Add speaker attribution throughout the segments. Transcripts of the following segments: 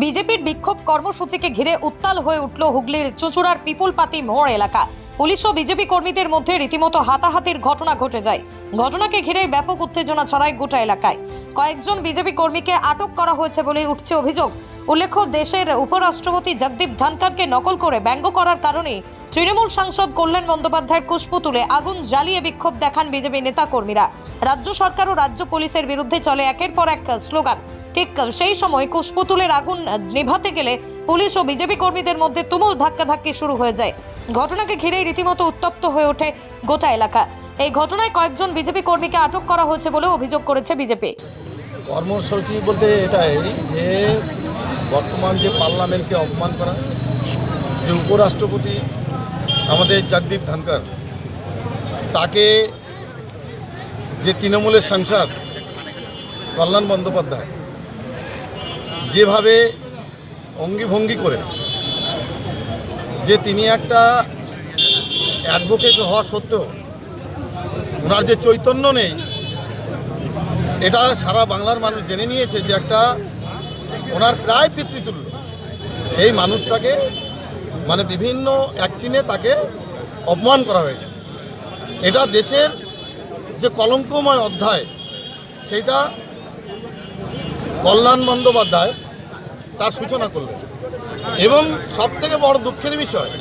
Speaker 1: বিজেপির বিক্ষোভ কর্মসূচিকে ঘিরে উত্তাল হয়ে উঠল হুগলির চুঁচুড়ার পিপলপাতি মোড় এলাকা। পুলিশ ও বিজেপি কর্মীদের মধ্যে রীতিমতো হাতাহাতির ঘটনা ঘটে যায়। ঘটনাকে ঘিরে ব্যাপক উত্তেজনা ছড়ায় গোটা এলাকায়। কয়েকজন বিজেপি কর্মীকে আটক করা হয়েছে বলে উঠছে অভিযোগ। উল্লেখ্য, দেশের উপরাষ্ট্রপতি জগদীপ ধনকরকে নকল করে ব্যঙ্গ করার কারণে তৃণমূল সাংসদ কল্যাণ বন্দ্যোপাধ্যায়ের কুষ্প আগুন জ্বালিয়ে বিক্ষোভ দেখান বিজেপি নেতাকর্মীরা রাজ্য সরকার ও রাজ্য পুলিশের বিরুদ্ধে চলে একের পর এক স্লোগান। ঠিক সেই সময় কুশপুতুলের আগুন নেভাতে গেলে পুলিশ ও বিজেপি কর্মীদের মধ্যে তুমুল ধাক্কাধাক্কি শুরু হয়ে যায়। ঘটনাকে ঘিরেই রীতিমতো উত্তপ্ত হয়ে ওঠে গোটা এলাকা। এই ঘটনায় কয়েকজন বিজেপি কর্মীকে আটক করা হয়েছে বলে অভিযোগ করেছে বিজেপি।
Speaker 2: কর্মসূচি বলতে এটাই যে বর্তমান যে পার্লামেন্টকে অপমান করা, যে উপরাষ্ট্রপতি আমাদের জগদীপ ধনকর তাকে যে তৃণমূলের সাংসদ কল্যাণ বন্দ্যোপাধ্যায়, যেভাবে অঙ্গিভঙ্গি করে যে তিনি একটা অ্যাডভোকেট হওয়া সত্ত্বেও ওনার যে চৈতন্য নেই, এটা সারা বাংলার মানুষ জেনে নিয়েছে যে একটা ওনার প্রায় পিতৃতুল্য। সেই মানুষটাকে মানে বিভিন্ন অ্যাক্টিনে তাকে অপমান করা হয়েছে। এটা দেশের যে কলঙ্কময় অধ্যায় সেটা কল্যাণ বন্দ্যোপাধ্যায় তার সূচনা করলেন। এবং সবথেকে বড় দুঃখের বিষয়,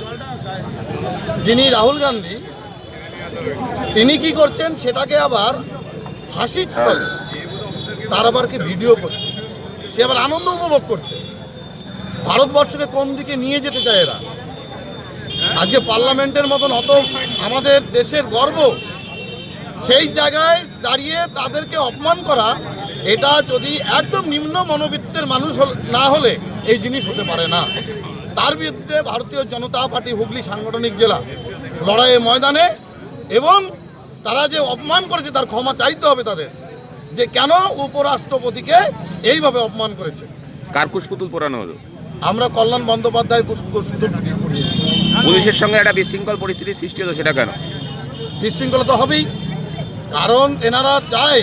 Speaker 2: যিনি রাহুল গান্ধী, তিনি কি করছেন সেটাকে আবার হাসির ছলে তার আবার কি ভিডিও করছে, সে আবার আনন্দ উপভোগ করছে। ভারতবর্ষকে কোন দিকে নিয়ে যেতে চায় এরা? আজকে পার্লামেন্টের মতন অত আমাদের দেশের গর্ব, সেই জায়গায় দাঁড়িয়ে তাদেরকে অপমান করা, এটা যদি একদম নিম্ন মনোবিত্তের মানুষ না হলে এই জিনিস হতে পারে না। তার বিরুদ্ধে ভারতীয় জনতা পার্টি হুগলি সাংগঠনিক জেলা লড়াইয়ের ময়দানে এবং তারা যে অপমান করেছে তার ক্ষমা চাইতে হবে তাদের যে কেন উপরাষ্ট্রপতিকে এইভাবে অপমান করেছে।
Speaker 3: কার কুশপুতুল পোড়ানো হলো?
Speaker 2: আমরা কল্যাণ বন্দ্যোপাধ্যায় পড়িয়েছি।
Speaker 3: পুলিশের সঙ্গে একটা বিশৃঙ্খল পরিস্থিতির সৃষ্টি হলো সেটা কেন?
Speaker 2: বিশৃঙ্খলা তো হবেই। কারণ এনারা চায়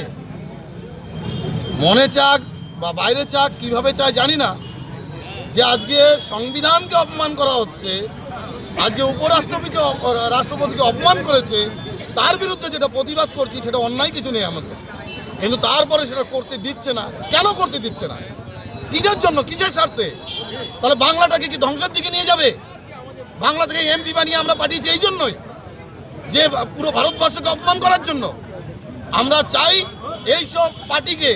Speaker 2: মনে চাক বা বাইরে চাক কীভাবে চায় জানি না। যে আজকে সংবিধানকে অপমান করা হচ্ছে আজকে উপরাষ্ট্রপতিকে রাষ্ট্রপতিকে অপমান করেছে, তার বিরুদ্ধে যেটা প্রতিবাদ করছি সেটা অন্যায় কিছু নেই আমাদের। কিন্তু তারপরে সেটা করতে দিচ্ছে না। কেন করতে দিচ্ছে না? কিসের জন্য? কিসের স্বার্থে? তাহলে বাংলাটাকে কি ধ্বংসের দিকে নিয়ে যাবে? বাংলা থেকে এমপি বানিয়ে আমরা পাঠিয়েছি এই জন্যই। যে পুরো ভারতবর্ষকে অপমান করার জন্য। আমরা চাই এইসব পার্টিকে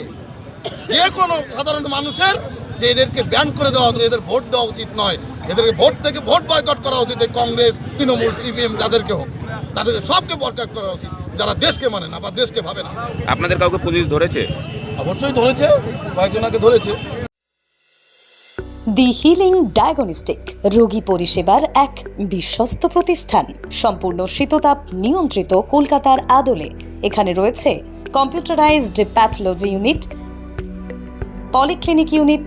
Speaker 2: যে কোনো সাধারণ মানুষের যে এদেরকে ব্যান করে দেওয়া উচিত এদের ভোট দেওয়া উচিত নয়। এদেরকে ভোট থেকে ভোট বয়কট করা উচিত এই কংগ্রেস তৃণমূল সিপিএম যাদেরকে হোক। তাদেরকে সবকে বয়কট করা উচিত যারা দেশকে মানে না বা দেশকে ভাবে না।
Speaker 3: আপনাদের কাউকে পুলিশ ধরেছে?
Speaker 2: অবশ্যই ধরেছে কয়েকজনকে ধরেছে।
Speaker 1: দি হিলিং ডায়াগনস্টিক রোগী পরিষেবার এক বিশ্বস্ত প্রতিষ্ঠান সম্পূর্ণ শীততাপ নিয়ন্ত্রিত কলকাতার আদলে। এখানে রয়েছে computerized pathology unit polyclinic unit